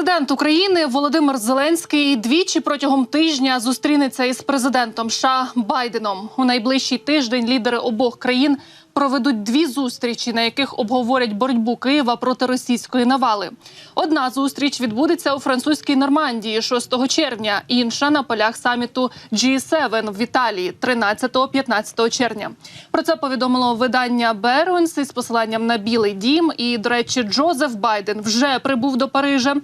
Президент України Володимир Зеленський двічі протягом тижня зустрінеться із президентом США Байденом. У найближчий тиждень лідери обох країн проведуть дві зустрічі, на яких обговорять боротьбу Києва проти російської навали. Одна зустріч відбудеться у французькій Нормандії 6 червня, інша на полях саміту G7 в Італії 13-15 червня. Про це повідомило видання Берунс із посиланням на Білий Дім. І, до речі, Джозеф Байден вже прибув до Парижа.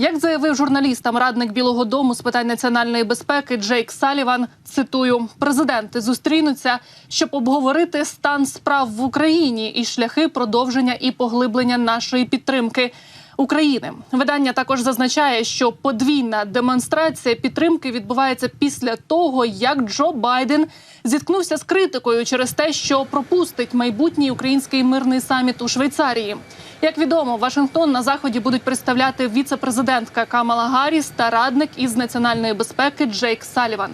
Як заявив журналістам радник Білого Дому з питань національної безпеки Джейк Саліван, цитую: президенти зустрінуться, щоб обговорити стан справ в Україні і шляхи продовження і поглиблення нашої підтримки. України видання також зазначає, що подвійна демонстрація підтримки відбувається після того, як Джо Байден зіткнувся з критикою через те, що пропустить майбутній український мирний саміт у Швейцарії. Як відомо, Вашингтон на заході будуть представляти віце-президентка Камала Гарріс та радник із національної безпеки Джейк Саліван.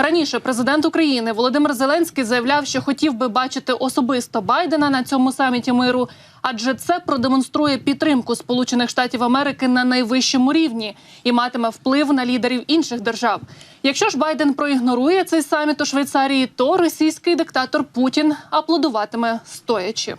Раніше президент України Володимир Зеленський заявляв, що хотів би бачити особисто Байдена на цьому саміті миру, адже це продемонструє підтримку Сполучених Штатів Америки на найвищому рівні і матиме вплив на лідерів інших держав. Якщо ж Байден проігнорує цей саміт у Швейцарії, то російський диктатор Путін аплодуватиме стоячи.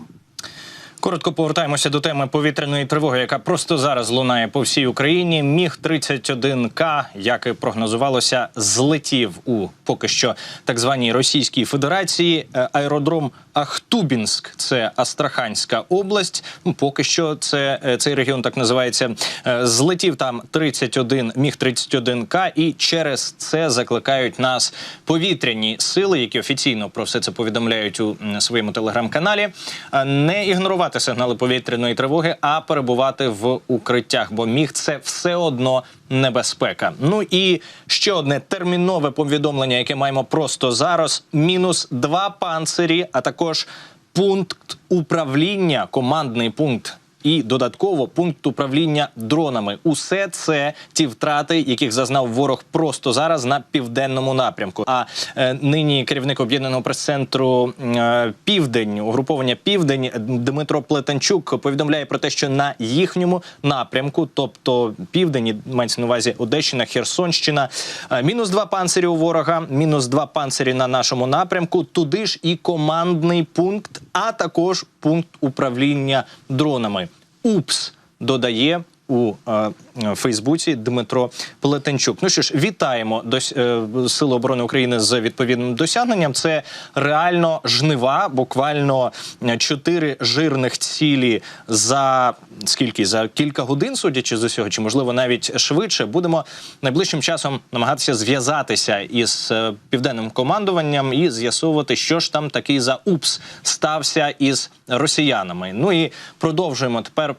Коротко повертаємося до теми повітряної тривоги, яка просто зараз лунає по всій Україні. Міг 31 к як і прогнозувалося, злетів у поки що так званій Російській Федерації. Е, Аеродром Ахтубінськ, це Астраханська область. Ну, поки що це е, цей регіон так називається. Е, Злетів там 31, міг 31 к і через це закликають нас повітряні сили, які офіційно про все це повідомляють у своєму телеграм-каналі. е, Не ігнорувати сигнали повітряної тривоги, а перебувати в укриттях, бо міг це все одно небезпека. Ну і ще одне термінове повідомлення, яке маємо просто зараз: мінус два панцирі, а також пункт управління, командний пункт. І додатково пункт управління дронами. Усе це ті втрати, яких зазнав ворог просто зараз на південному напрямку. А е, нині керівник об'єднаного прес-центру е, Південь, угруповання Південь Дмитро Плетенчук повідомляє про те, що на їхньому напрямку, тобто південь, мається на увазі Одещина, Херсонщина, е, мінус два панцирі у ворога, мінус два панцирі на нашому напрямку. Туди ж і командний пункт, а також пункт управління дронами. УПС додає у е, Фейсбуці Дмитро Плетенчук. Ну що ж, вітаємо до е, Сили оборони України з відповідним досягненням. Це реально жнива, буквально е, чотири жирних цілі за скільки за кілька годин, судячи з усього, чи можливо навіть швидше. Будемо найближчим часом намагатися зв'язатися із південним командуванням і з'ясовувати, що ж там такий за УПС стався із росіянами. Ну і продовжуємо тепер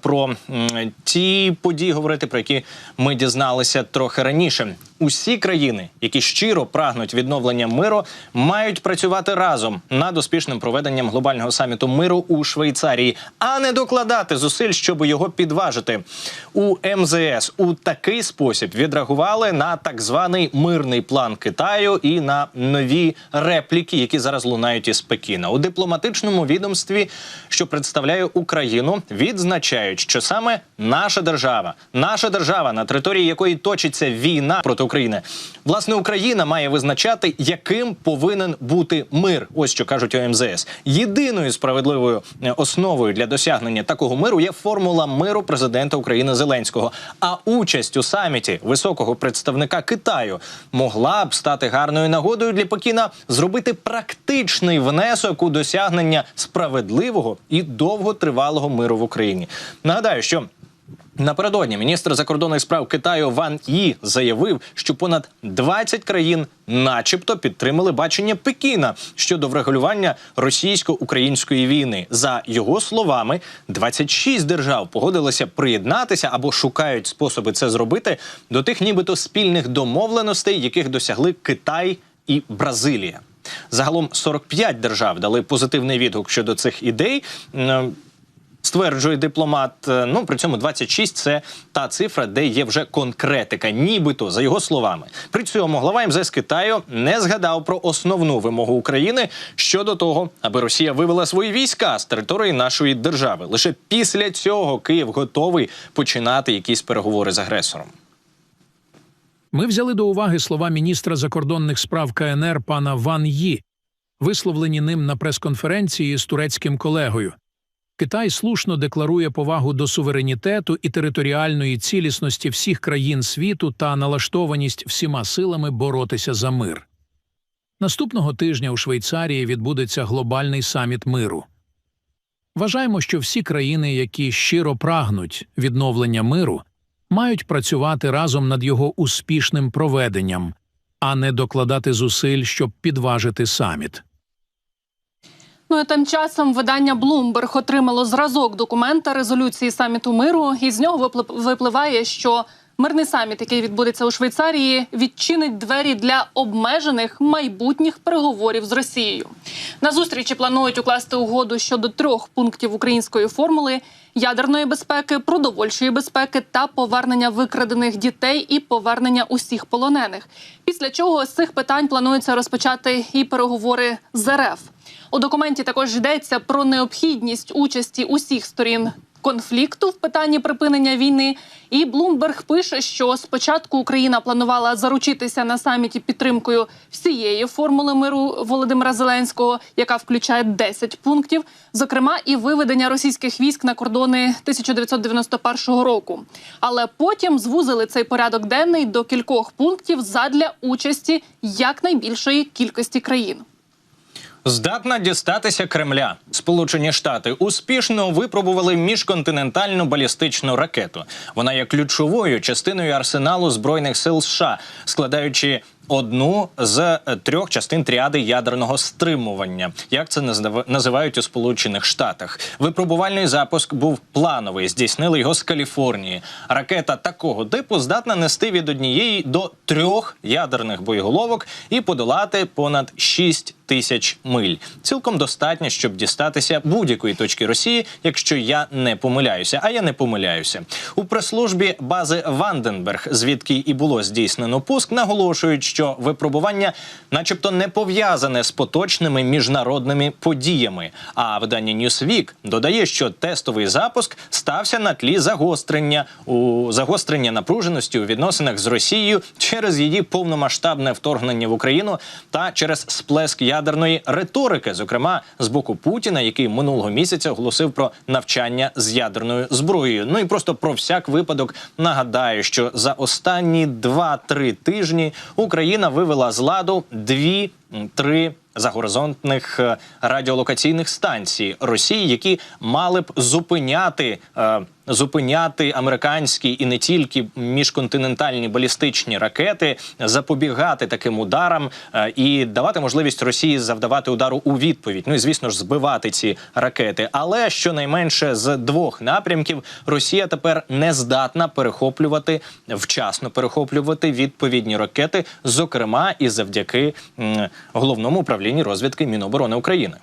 про ті події говорити, про які ми дізналися трохи раніше. Усі країни, які щиро прагнуть відновлення миру, мають працювати разом над успішним проведенням глобального саміту миру у Швейцарії, а не докладати зусиль, щоб його підважити. У МЗС у такий спосіб відреагували на так званий мирний план Китаю і на нові репліки, які зараз лунають із Пекіна. У дипломатичному відомстві, що представляє Україну, відзначають, що саме наша держава, наша держава, на території якої точиться війна проти України, власне, Україна має визначати, яким повинен бути мир. Ось що кажуть у МЗС. Єдиною справедливою е, основою для досягнення такого миру є формула миру президента України Зеленського. А участь у саміті високого представника Китаю могла б стати гарною нагодою для Пекіна зробити практичний внесок у досягнення справедливого і довготривалого миру в Україні. Нагадаю, що Напередодні міністр закордонних справ Китаю Ван Ї заявив, що понад 20 країн, начебто, підтримали бачення Пекіна щодо врегулювання російсько-української війни. За його словами, 26 держав погодилися приєднатися або шукають способи це зробити до тих, нібито спільних домовленостей, яких досягли Китай і Бразилія. Загалом 45 держав дали позитивний відгук щодо цих ідей. Стверджує дипломат. Е, Ну при цьому 26 – це та цифра, де є вже конкретика, нібито за його словами. При цьому глава МЗС Китаю не згадав про основну вимогу України щодо того, аби Росія вивела свої війська з території нашої держави. Лише після цього Київ готовий починати якісь переговори з агресором. Ми взяли до уваги слова міністра закордонних справ КНР пана Ван Ї, висловлені ним на прес-конференції з турецьким колегою. Китай слушно декларує повагу до суверенітету і територіальної цілісності всіх країн світу та налаштованість всіма силами боротися за мир. Наступного тижня у Швейцарії відбудеться глобальний саміт миру. Вважаємо, що всі країни, які щиро прагнуть відновлення миру, мають працювати разом над його успішним проведенням, а не докладати зусиль, щоб підважити саміт. Ну тим часом видання Bloomberg отримало зразок документа резолюції саміту миру, і з нього виплив- випливає, що мирний саміт, який відбудеться у Швейцарії, відчинить двері для обмежених майбутніх переговорів з Росією. На зустрічі планують укласти угоду щодо трьох пунктів української формули: ядерної безпеки, продовольчої безпеки та повернення викрадених дітей і повернення усіх полонених. Після чого з цих питань планується розпочати і переговори з РФ. У документі також йдеться про необхідність участі усіх сторін конфлікту в питанні припинення війни. І Блумберг пише, що спочатку Україна планувала заручитися на саміті підтримкою всієї формули миру Володимира Зеленського, яка включає 10 пунктів, зокрема і виведення російських військ на кордони 1991 року. Але потім звузили цей порядок денний до кількох пунктів задля участі якнайбільшої кількості країн. Здатна дістатися Кремля. Сполучені Штати успішно випробували міжконтинентальну балістичну ракету. Вона є ключовою частиною арсеналу збройних сил США, складаючи одну з е, трьох частин тріади ядерного стримування, як це назив- називають у Сполучених Штатах. Випробувальний запуск був плановий. Здійснили його з Каліфорнії. Ракета такого типу здатна нести від однієї до трьох ядерних боєголовок і подолати понад 6 тисяч миль. Цілком достатньо, щоб дістатися будь-якої точки Росії, якщо я не помиляюся. А я не помиляюся. У прес-службі бази Ванденберг, звідки і було здійснено пуск, наголошують, що випробування, начебто, не пов'язане з поточними міжнародними подіями. А видання Newsweek додає, що тестовий запуск стався на тлі загострення у загострення напруженості у відносинах з Росією через її повномасштабне вторгнення в Україну та через сплеск ядерної риторики, зокрема з боку Путіна, який минулого місяця оголосив про навчання з ядерною зброєю. Ну і просто про всяк випадок нагадаю, що за останні 2-3 тижні Україна вивела з ладу дві-три загоризонтних е, радіолокаційних станцій Росії, які мали б зупиняти. е, Зупиняти американські і не тільки міжконтинентальні балістичні ракети, запобігати таким ударам е, і давати можливість Росії завдавати удару у відповідь. Ну і звісно ж збивати ці ракети. Але щонайменше з двох напрямків Росія тепер не здатна перехоплювати вчасно перехоплювати відповідні ракети, зокрема і завдяки головному управлінню розвідки Міноборони України.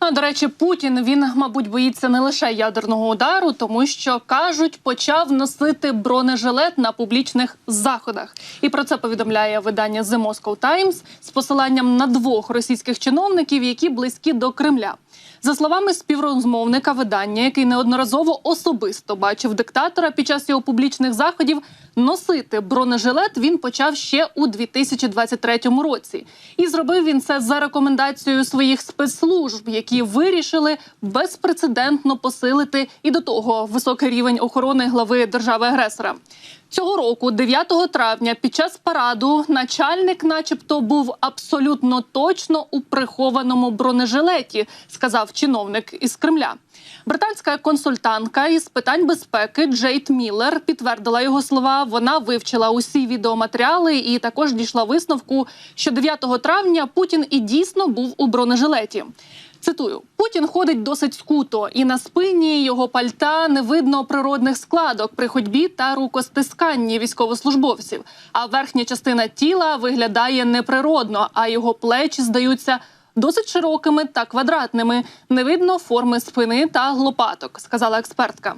А до речі, Путін він, мабуть, боїться не лише ядерного удару, тому що кажуть, почав носити бронежилет на публічних заходах. І про це повідомляє видання The Moscow Times з посиланням на двох російських чиновників, які близькі до Кремля. За словами співрозмовника видання, який неодноразово особисто бачив диктатора під час його публічних заходів, носити бронежилет він почав ще у 2023 році. І зробив він це за рекомендацією своїх спецслужб, які вирішили безпрецедентно посилити і до того високий рівень охорони глави держави-агресора. Цього року, 9 травня, під час параду, начальник, начебто, був абсолютно точно у прихованому бронежилеті, сказав чиновник із Кремля. Британська консультантка із питань безпеки Джейд Міллер підтвердила його слова. Вона вивчила усі відеоматеріали і також дійшла висновку, що 9 травня Путін і дійсно був у бронежилеті. Цитую: Путін ходить досить скуто, і на спині його пальта не видно природних складок при ходьбі та рукостисканні військовослужбовців. А верхня частина тіла виглядає неприродно, а його плечі здаються досить широкими та квадратними. Не видно форми спини та лопаток, сказала експертка.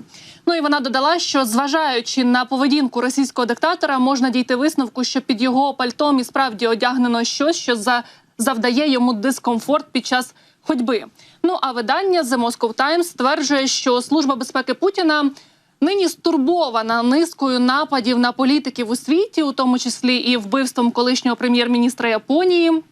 Ну і вона додала, що зважаючи на поведінку російського диктатора, можна дійти висновку, що під його пальтом і справді одягнено щось, що за завдає йому дискомфорт під час ходьби. Ну а видання The Moscow Times стверджує, що служба безпеки Путіна нині стурбована низкою нападів на політиків у світі, у тому числі і вбивством колишнього прем'єр-міністра Японії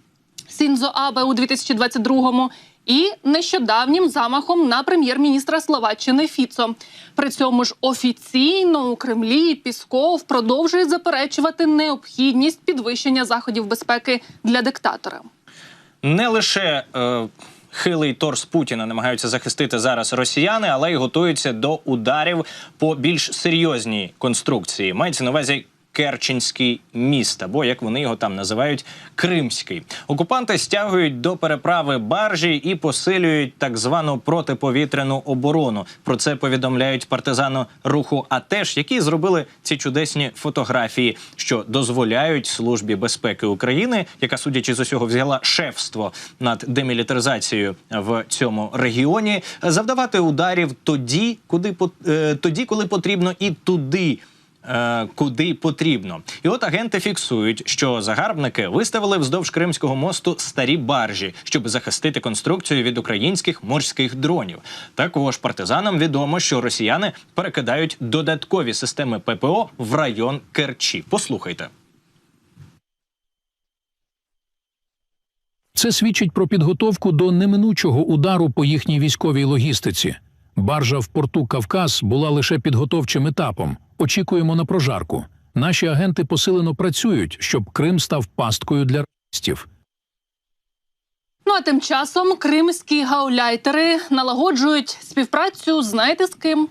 Сінзо Абе у 2022-му і нещодавнім замахом на прем'єр-міністра Словаччини Фіцо. При цьому ж офіційно у Кремлі Пісков продовжує заперечувати необхідність підвищення заходів безпеки для диктатора. Не лише е, хилий торс Путіна намагаються захистити зараз росіяни, але й готуються до ударів по більш серйозній конструкції. Мається на увазі. Керченський міст, або як вони його там називають, Кримський. Окупанти стягують до переправи баржі і посилюють так звану протиповітряну оборону. Про це повідомляють партизану руху АТЕШ, які зробили ці чудесні фотографії, що дозволяють службі безпеки України, яка, судячи з усього, взяла шефство над демілітаризацією в цьому регіоні, завдавати ударів тоді, куди е, тоді, коли потрібно, і туди. Е, Куди потрібно, і от агенти фіксують, що загарбники виставили вздовж Кримського мосту старі баржі, щоб захистити конструкцію від українських морських дронів. Також партизанам відомо, що росіяни перекидають додаткові системи ППО в район Керчі. Послухайте. Це свідчить про підготовку до неминучого удару по їхній військовій логістиці. Баржа в порту Кавказ була лише підготовчим етапом. Очікуємо на прожарку. Наші агенти посилено працюють, щоб Крим став пасткою для ростів. Ну а тим часом кримські гауляйтери налагоджують співпрацю, знаєте з ким?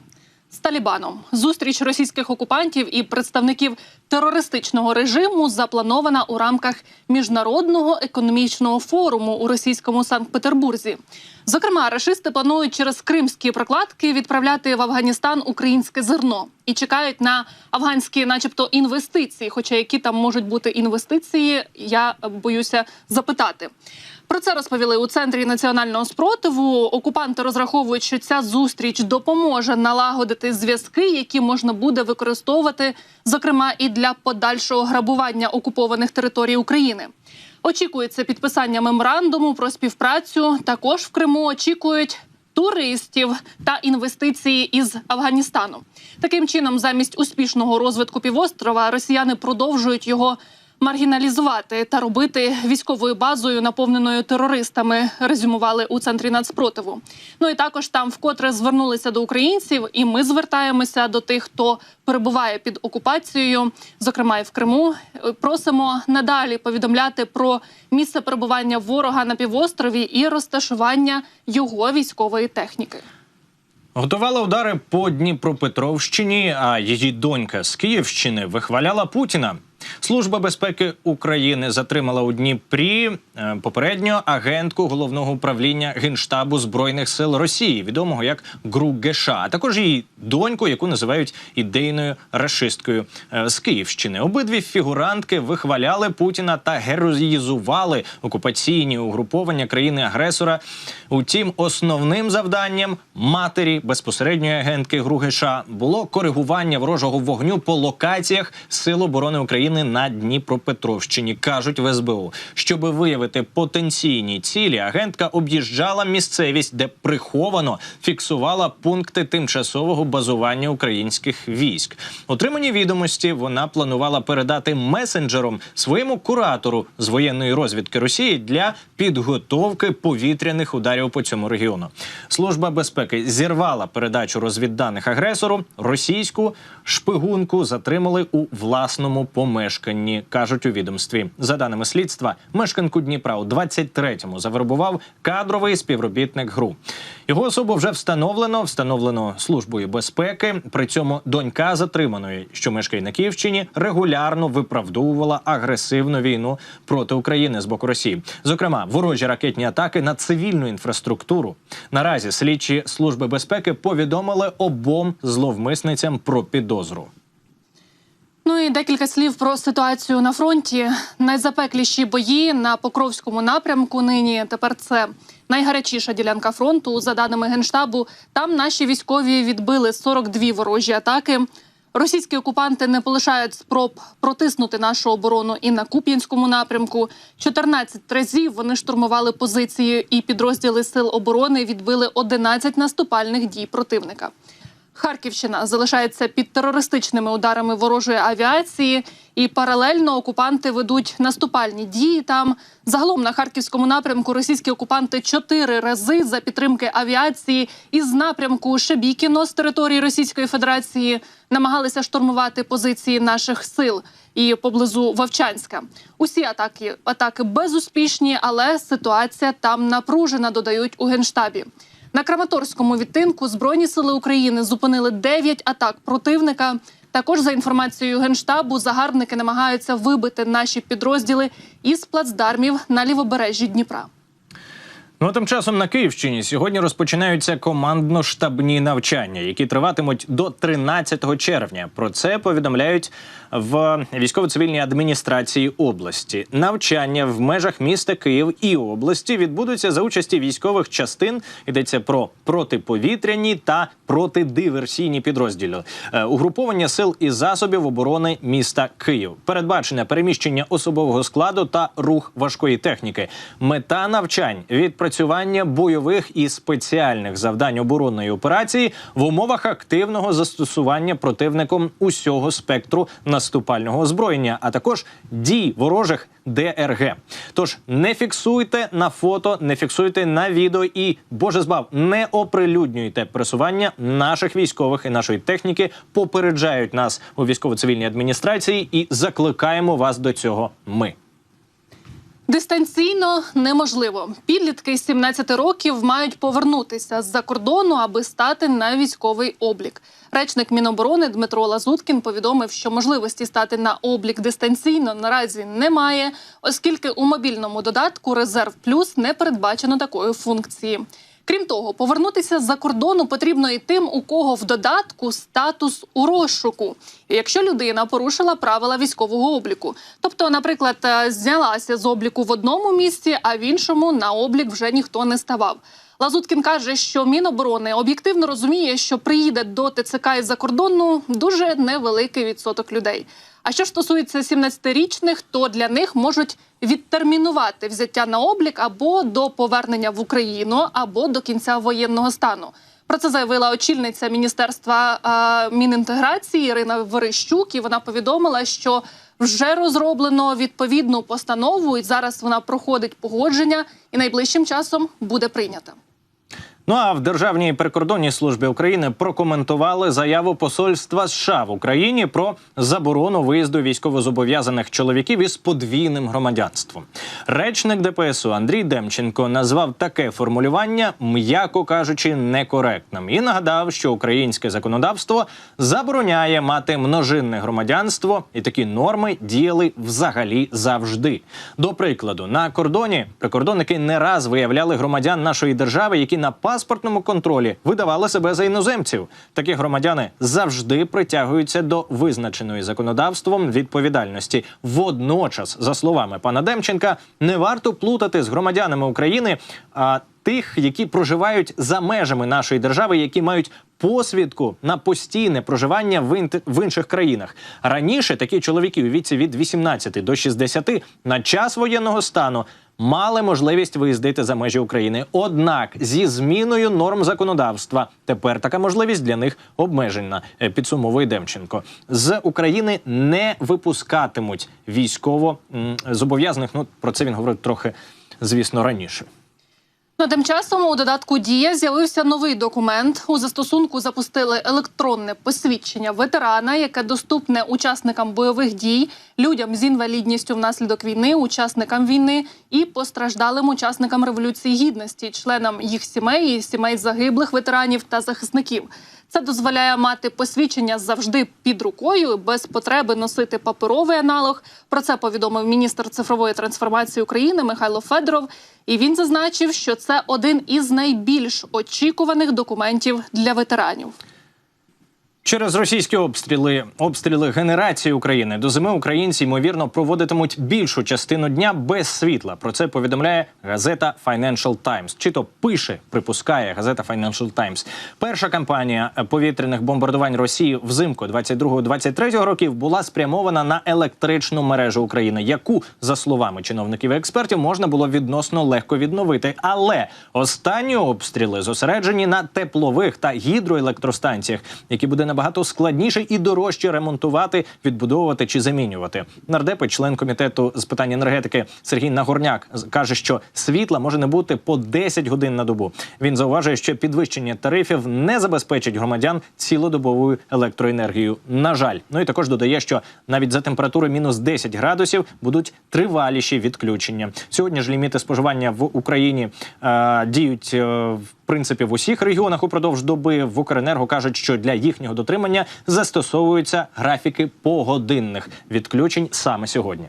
З Талібаном. Зустріч російських окупантів і представників терористичного режиму запланована у рамках міжнародного економічного форуму у російському Санкт-Петербурзі. Зокрема, рашисти планують через кримські прокладки відправляти в Афганістан українське зерно і чекають на афганські, начебто, інвестиції. Хоча які там можуть бути інвестиції, я боюся запитати. Про це розповіли у центрі національного спротиву. Окупанти розраховують, що ця зустріч допоможе налагодити зв'язки, які можна буде використовувати, зокрема і для подальшого грабування окупованих територій України. Очікується підписання меморандуму про співпрацю. Також в Криму очікують туристів та інвестиції із Афганістану. Таким чином, замість успішного розвитку півострова, росіяни продовжують його маргіналізувати та робити військовою базою, наповненою терористами. Резюмували у центрі нацпротиву. Ну і також там вкотре звернулися до українців, і ми звертаємося до тих, хто перебуває під окупацією, зокрема і в Криму. Просимо надалі повідомляти про місце перебування ворога на півострові і розташування його військової техніки. Готувала удари по Дніпропетровщині, а її донька з Київщини вихваляла Путіна. Служба безпеки України затримала у Дніпрі е, попередньо агентку головного управління генштабу збройних сил Росії, відомого як ГРУ ГШ, а також її доньку, яку називають ідейною рашисткою е, з Київщини. Обидві фігурантки вихваляли Путіна та героїзували окупаційні угруповання країни-агресора. Утім, основним завданням матері безпосередньої агентки ГРУ ГШ було коригування ворожого вогню по локаціях Сил оборони України на Дніпропетровщині, кажуть в СБУ. Щоб виявити потенційні цілі, агентка об'їжджала місцевість, де приховано фіксувала пункти тимчасового базування українських військ. Отримані відомості вона планувала передати месенджером своєму куратору з воєнної розвідки Росії для підготовки повітряних ударів по цьому регіону. Служба безпеки зірвала передачу розвідданих агресору. Російську шпигунку затримали у власному помешканні, кажуть у відомстві. За даними слідства, мешканку Дніпра у 23-му завербував кадровий співробітник ГРУ. Його особу вже встановлено, встановлено службою безпеки. При цьому донька затриманої, що мешкає на Київщині, регулярно виправдовувала агресивну війну проти України з боку Росії. Зокрема, ворожі ракетні атаки на цивільну інфраструктуру. Наразі слідчі служби безпеки повідомили обом зловмисницям про підозру. Ну і декілька слів про ситуацію на фронті. Найзапекліші бої на Покровському напрямку нині. Тепер це найгарячіша ділянка фронту. За даними генштабу, там наші військові відбили 42 ворожі атаки. Російські окупанти не полишають спроб протиснути нашу оборону і на Куп'янському напрямку. 14 разів вони штурмували позиції, і підрозділи сил оборони відбили 11 наступальних дій противника. Харківщина залишається під терористичними ударами ворожої авіації, і паралельно окупанти ведуть наступальні дії. Там загалом на харківському напрямку російські окупанти чотири рази за підтримки авіації із напрямку Шебікіно з території Російської Федерації намагалися штурмувати позиції наших сил і поблизу Вовчанська. Усі атаки атаки безуспішні, але ситуація там напружена. Додають у генштабі. На Краматорському відтинку Збройні сили України зупинили 9 атак противника. Також за інформацією генштабу, загарбники намагаються вибити наші підрозділи із плацдармів на лівобережжі Дніпра. Ну а тим часом на Київщині сьогодні розпочинаються командно-штабні навчання, які триватимуть до 13 червня. Про це повідомляють в військово-цивільній адміністрації області. Навчання в межах міста Київ і області відбудуться за участі військових частин. Йдеться про протиповітряні та протидиверсійні підрозділи, Е, угруповання сил і засобів оборони міста Київ. Передбачене переміщення особового складу та рух важкої техніки. Мета навчань відпрацювання бойових і спеціальних завдань оборонної операції в умовах активного застосування противником усього спектру наступального озброєння, а також дій ворожих ДРГ. Тож не фіксуйте на фото, не фіксуйте на відео і боже збав, не оприлюднюйте пресування наших військових і нашої техніки. Попереджають нас у військово-цивільній адміністрації і закликаємо вас до цього. Ми. Дистанційно неможливо. Підлітки з 17 років мають повернутися з-за кордону, аби стати на військовий облік. Речник Міноборони Дмитро Лазуткін повідомив, що можливості стати на облік дистанційно наразі немає, оскільки у мобільному додатку Резерв Плюс не передбачено такої функції. Крім того, повернутися з-за кордону потрібно і тим, у кого в додатку статус у розшуку, якщо людина порушила правила військового обліку. Тобто, наприклад, е, знялася з обліку в одному місці, а в іншому на облік вже ніхто не ставав. Лазуткін каже, що Міноборони об'єктивно розуміє, що приїде до ТЦК із-за кордону дуже невеликий відсоток людей. А що стосується 17-річних, то для них можуть відтермінувати взяття на облік або до повернення в Україну, або до кінця воєнного стану. Про це заявила очільниця міністерства е, Мінінтеграції Ірина Верещук. І вона повідомила, що вже розроблено відповідну постанову, і зараз вона проходить погодження, і найближчим часом буде прийнята. Ну а в Державній прикордонній службі України прокоментували заяву посольства США в Україні про заборону виїзду військовозобов'язаних чоловіків із подвійним громадянством. Речник ДПСУ Андрій Демченко назвав таке формулювання, м'яко кажучи, некоректним і нагадав, що українське законодавство забороняє мати множинне громадянство, і такі норми діяли взагалі завжди. До прикладу, на кордоні прикордонники не раз виявляли громадян нашої держави, які на паспортному контролі видавали себе за іноземців. Такі громадяни завжди притягуються до визначеної законодавством відповідальності. Водночас, за словами пана Демченка, не варто плутати з громадянами України. А Тих, які проживають за межами нашої держави, які мають посвідку на постійне проживання в, інт- в інших країнах. Раніше такі чоловіки у віці від 18 до 60 на час воєнного стану мали можливість виїздити за межі України. Однак зі зміною норм законодавства тепер така можливість для них обмежена. е, Підсумовує Демченко. З України не випускатимуть військово зобов'язаних. Ну про це він говорив трохи, звісно, раніше. Ну, тим часом у додатку Дія з'явився новий документ. У застосунку запустили електронне посвідчення ветерана, яке доступне учасникам бойових дій, людям з інвалідністю внаслідок війни, учасникам війни і постраждалим учасникам революції гідності, членам їх сімей, і сімей загиблих ветеранів та захисників. Це дозволяє мати посвідчення завжди під рукою без потреби носити паперовий аналог. Про це повідомив міністр цифрової трансформації України Михайло Федоров. І він зазначив, що це один із найбільш очікуваних документів для ветеранів. Через російські обстріли, обстріли генерації України до зими українці ймовірно проводитимуть більшу частину дня без світла. Про це повідомляє газета Financial Times. Чи то пише, припускає газета Financial Times. Перша кампанія повітряних бомбардувань Росії взимку 22-23 років була спрямована на електричну мережу України, яку за словами чиновників і експертів можна було відносно легко відновити. Але останні обстріли зосереджені на теплових та гідроелектростанціях, які буде набагато складніше і дорожче ремонтувати, відбудовувати чи замінювати. Нардепи, член комітету з питань енергетики Сергій Нагорняк каже, що світла може не бути по 10 годин на добу. Він зауважує, що підвищення тарифів не забезпечить громадян цілодобовою електроенергією. На жаль, ну і також додає, що навіть за температури мінус 10 градусів будуть триваліші відключення. Сьогодні ж ліміти споживання в Україні е, діють. е, принципі в усіх регіонах упродовж доби в Укренерго кажуть, що для їхнього дотримання застосовуються графіки погодинних відключень саме сьогодні.